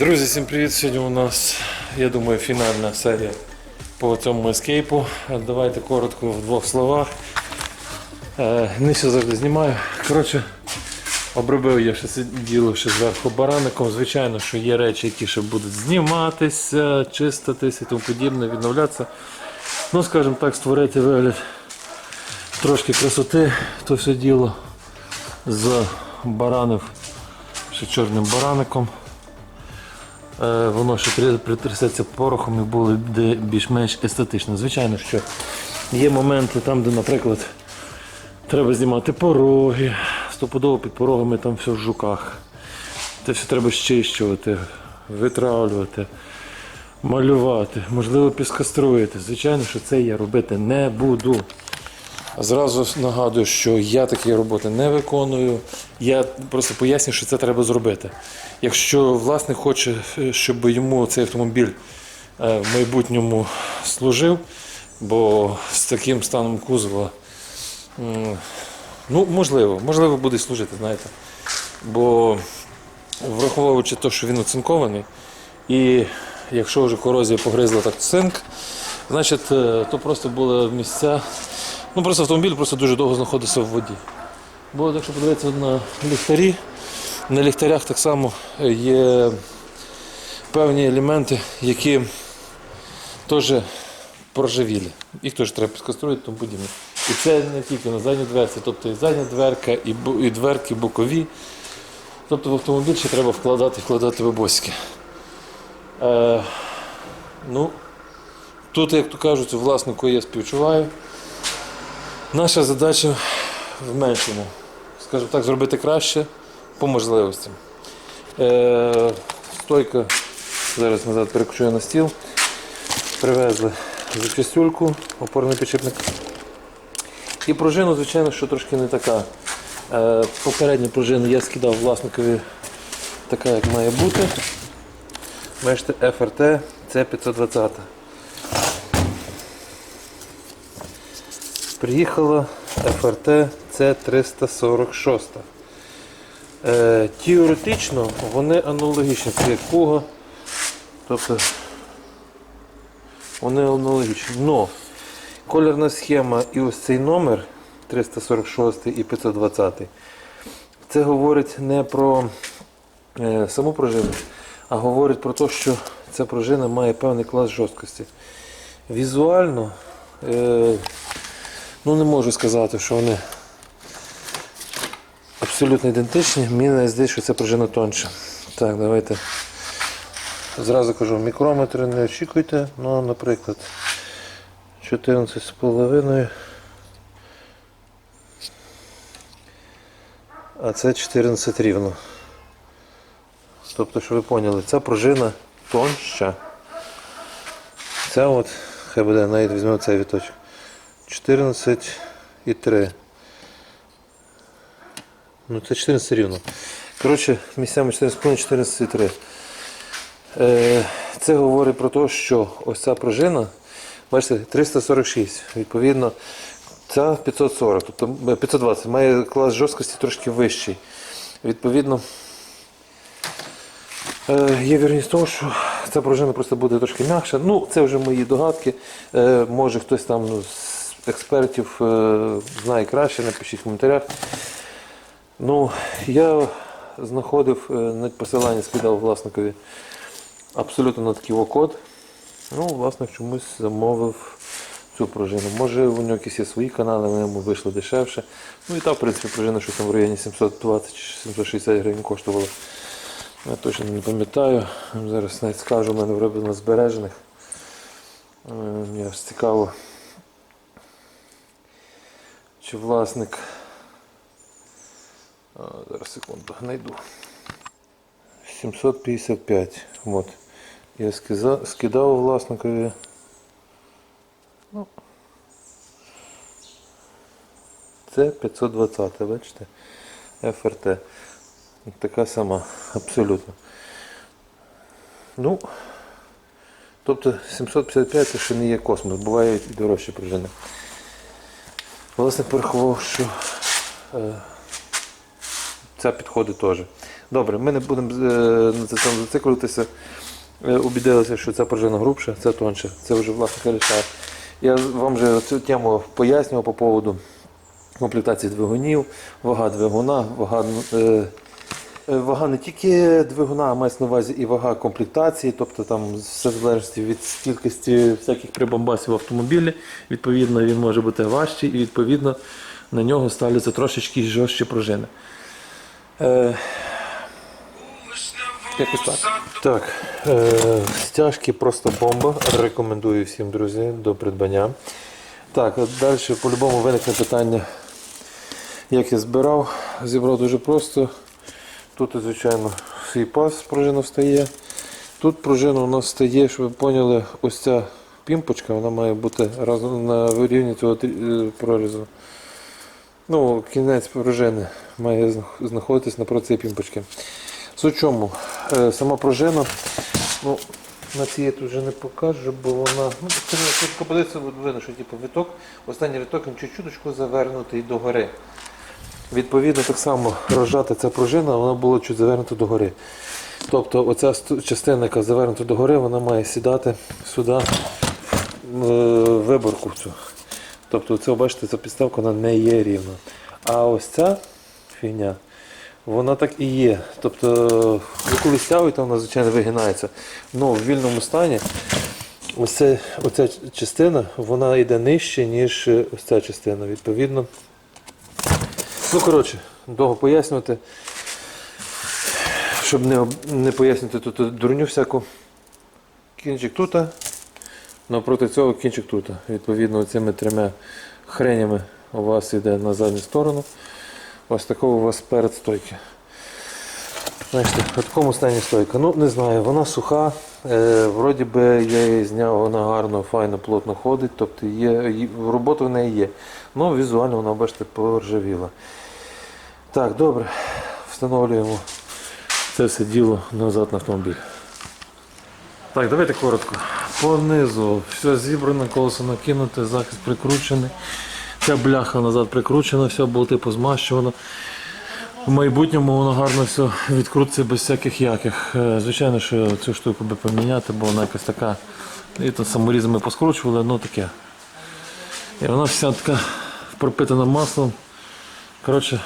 Друзі, всім привіт! Сьогодні у нас, я думаю, фінальна серія по цьому ескейпу. Давайте коротко в двох словах. Е, все завжди знімаю. Коротше, обробив я ще діло ще зверху бараником. Звичайно, що є речі, які ще будуть зніматися, чиститись і тому подібне, відновлятися. Ну, скажімо так, створити вигляд трошки красоти, то все діло з баранив ще чорним бараником. Е, воно ще притрясеться порохом і було де більш-менш естетично. Звичайно, що є моменти там, де, наприклад, треба знімати пороги, стопудово під порогами там все в жуках. Це все треба щищувати, витравлювати, малювати, можливо, піскаструїти. Звичайно, що це я робити не буду. Зразу нагадую, що я такі роботи не виконую. Я просто пояснюю, що це треба зробити. Якщо власник хоче, щоб йому цей автомобіль е, в майбутньому служив, бо з таким станом кузова, ну, можливо, можливо, буде служити, знаєте. Бо враховуючи те, що він оцинкований, і якщо вже корозія погризла так цинк, значить, е, то просто були місця. Ну просто автомобіль просто дуже довго знаходився в воді. Бо якщо подивитися на ліхтарі, на ліхтарях так само є певні елементи, які теж проживілі. Їх теж треба підконструювати і тому подібне. І це не тільки на задній дверці, тобто і задня дверка, і, і дверки бокові. Тобто в автомобіль ще треба вкладати, вкладати вибосики. Е, ну, тут, як то кажуть, власнику я співчуваю. Наша задача в меншому, скажімо так, зробити краще по можливостям. Е, стойка, зараз назад переключую на стіл. Привезли запчастюльку, опорний підшипник. І пружину, звичайно, що трошки не така. Е, попередню пружину я скидав власникові така, як має бути. Бачите, FRT це 520. Приїхала FRT це 346. Е, теоретично вони аналогічні, це як Куга. Тобто вони аналогічні. Но колірна схема і ось цей номер 346 і 520. Це говорить не про е, саму пружину, а говорить про те, що ця пружина має певний клас жорсткості. Візуально е, Ну не можу сказати, що вони абсолютно ідентичні. Мені здається, що це пружина тонша. Так, давайте. Зразу кажу, мікрометри не очікуйте, ну, наприклад, 14,5. А це 14 рівно. Тобто, що ви поняли, ця пружина тонша. Ця от, хай буде, навіть візьмемо цей віточок. 14 і 3. Ну це 14 рівно. Коротше, місцями 14,5, 14 і 3. Е, це говорить про те, що ось ця пружина, бачите, 346. Відповідно, ця 540, тобто е, 520, має клас жорсткості трошки вищий. Відповідно, Е, Є вірність того, що ця пружина просто буде трошки м'якша. Ну, це вже мої догадки. Е, Може хтось там експертів е, знає краще, напишіть в коментарях. Ну, я знаходив е, на посилання, скидав власникові абсолютно на такий код. Ну, власник чомусь замовив цю пружину. Може у нього якісь є свої канали, вони йому вийшли дешевше. Ну і та, в принципі, пружина, що там в районі 720 чи 760 гривень коштувала. Я точно не пам'ятаю. Зараз навіть скажу, у мене вироблено збережених. Мені аж цікаво, чи власник. А, зараз секунду, знайду. 755. От. Я скидав власникові. Ну, це 520, бачите? ФРТ. Така сама, абсолютно. Ну, тобто 755 це ще не є космос, бувають і дорожчі пружини. Власне, порахував, що е, ця підходить теж. Добре, ми не будемо е, на зациклюватися. Е, що ця пружина грубша, це тонше. Це вже власне рішає. Я вам вже цю тему пояснював по поводу комплектації двигунів, вага двигуна, вага, е, вага не тільки двигуна, а мається на увазі і вага комплектації, тобто там все в залежності від кількості всяких прибамбасів в автомобілі. Відповідно, він може бути важчий і відповідно на нього ставляться трошечки жорстчі пружини. Е, Якось так. Так, е, стяжки просто бомба. Рекомендую всім, друзі, до придбання. Так, далі по-любому виникне питання, як я збирав. Зібрав дуже просто. Тут, звичайно, свій пас пружина встає. Тут пружина у нас стає, щоб ви поняли, ось ця пімпочка, вона має бути разом на рівні цього е, прорізу. Ну, кінець пружини має знах- знаходитись напроти пімпочки. Суть чому? Е, Сама пружина, ну, на цій тут вже не покажу, бо вона. Ну, тут подивитися, видно, що типу, виток, останній виток він чуть-чуточку завернутий догори. Відповідно, так само розжата ця пружина, вона була чуть завернута догори. Тобто оця частина, яка завернута догори, вона має сідати сюди е, виборку цю. Тобто, це, бачите, ця підставка вона не є рівна. А ось ця фігня, вона так і є. Тобто, ви коли стягуєте, вона звичайно вигинається. Ну, в вільному стані ось це, оця частина вона йде нижче, ніж ось ця частина. Відповідно. Ну, коротше, довго пояснювати. Щоб не, не пояснювати тут дурню всяку. Кінчик тут, напроти цього кінчик тут. Відповідно, цими трьома хренями у вас йде на задню сторону. Ось такого у вас перед стойки. Знаєте, в такому стані стойка. Ну, не знаю, вона суха. Е, вроді би я її зняв, вона гарно, файно, плотно ходить. Тобто є- робота в неї є. Ну, візуально вона, бачите, поржавіла. Так, добре. Встановлюємо це все діло назад на автомобіль. Так, давайте коротко. Понизу все зібрано, колесо накинуте, захист прикручений. Ця бляха назад прикручена, все болти позмащувано. В майбутньому воно гарно все відкрутиться без всяких яких. Е, Звичайно, що цю штуку би поміняти, бо вона якась така. І то саморізами поскручували, ну таке. І вона вся така пропитана маслом. Коротше,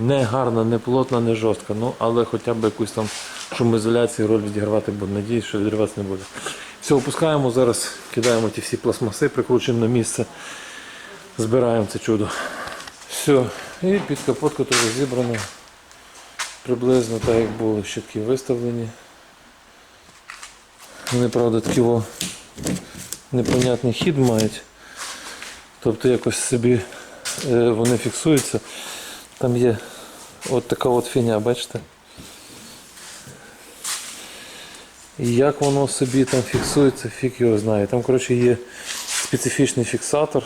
не гарна, не плотна, не жорстка. Ну, але хоча б якусь там шумоізоляцію роль відігравати буде. Надіюсь, що відриватися не буде. Все, опускаємо зараз, кидаємо ті всі пластмаси, прикручуємо на місце, збираємо це чудо. Все, і під капотку теж зібрано. Приблизно так, як були щитки виставлені. Вони, правда, такі о, непонятний хід мають. Тобто якось собі е, вони фіксуються. Там є от така от фіня, бачите? Як воно собі там фіксується, фіг його знає. Там, коротше, є специфічний фіксатор.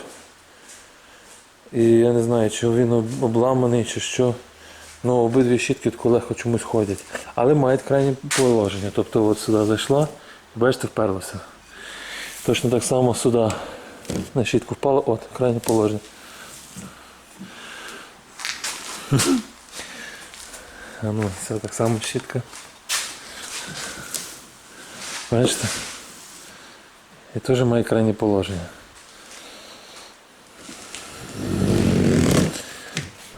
І я не знаю, чи він обламаний, чи що. Ну, обидві щітки від легко чомусь ходять. Але мають крайнє положення. Тобто от сюди зайшла, бачите, вперлася. Точно так само сюди на щітку впала, от, крайнє положення. А ну, це так само щітка. Бачите? І теж має крайнє положення.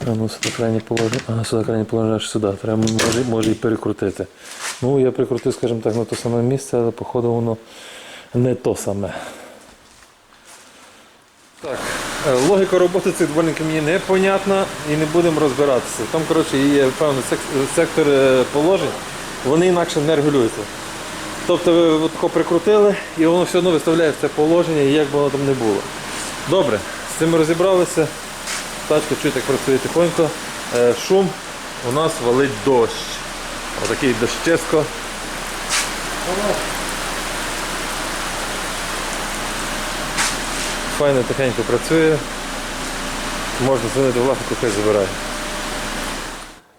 А ну сюди крайнє положення. Ага, сюди крайнє положення аж сюди. Треба може, може і перекрутити. Ну, я прикрутив, скажімо так, на те саме місце, але походу воно не то саме. Е, логіка роботи цих дворників мені непонятна і не будемо розбиратися. Там, коротше, є певний сектор е, положень, вони інакше не регулюються. Тобто ви тако прикрутили і воно все одно виставляє це положення, як би воно там не було. Добре, з цим розібралися. Тачка чуєте, як працює тихонько. Е, Шум у нас валить дощ. Отакий дощеско. Файно тихенько працює. Можна дзвонити власнику, хай забирає.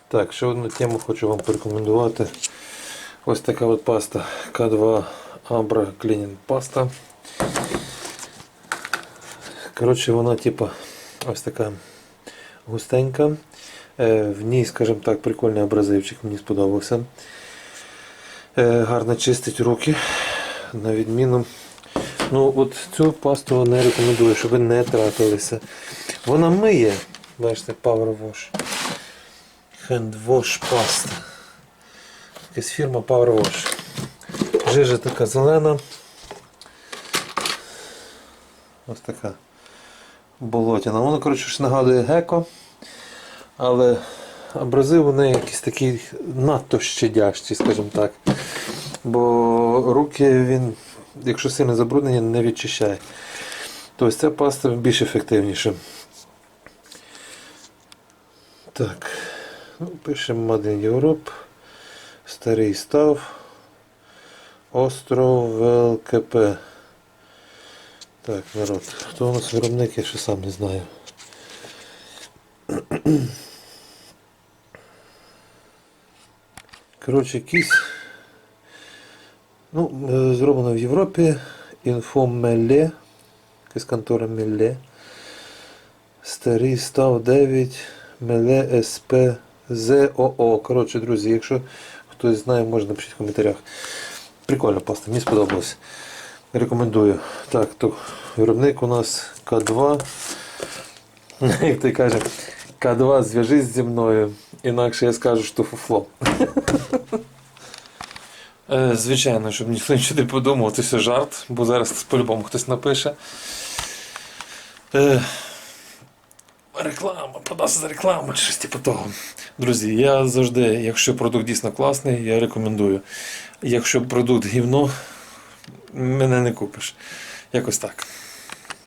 Так, ще одну тему хочу вам порекомендувати. Ось така от паста К2 Ambra Cleaning Pasta. Коротше, вона типа ось така густенька. Е, В ній, скажімо так, прикольний абразивчик, мені сподобався. Е, Гарно чистить руки. На відміну. Ну, от цю пасту не рекомендую, щоб ви не тратилися. Вона миє. Бачите, Power Wash. Hand Wash паста. Якась фірма Power Wash. Жижа така зелена. Ось така болотяна. Воно, коротше, нагадує геко. Але абразив вони якісь такі надто щадящі, скажімо так. Бо руки він, якщо сильно забруднені, не відчищає. Тобто ця паста більш ефективніша. Так. Ну, пишемо Made in Europe. Старий став. Остров ЛКП. Так, народ. Хто у нас виробник, я ще сам не знаю. Коротше, якийсь. Ну, е, зроблено в Європі. Інфомеле. Якась контора Меле. Старий став 9. Меле СП ЗОО. Коротше, друзі, якщо хтось знає, можна напишіть в коментарях. Прикольна паста, мені сподобалось. Рекомендую. Так, то виробник у нас К2. Як той каже, К2 зв'яжись зі мною, інакше я скажу, що фуфло. Е, Звичайно, щоб ніхто нічого не подумав, це все жарт, бо зараз по-любому хтось напише. Е, Реклама, подався за рекламу чи щось типу того. Друзі, я завжди, якщо продукт дійсно класний, я рекомендую. Якщо продукт гівно, мене не купиш. Якось так.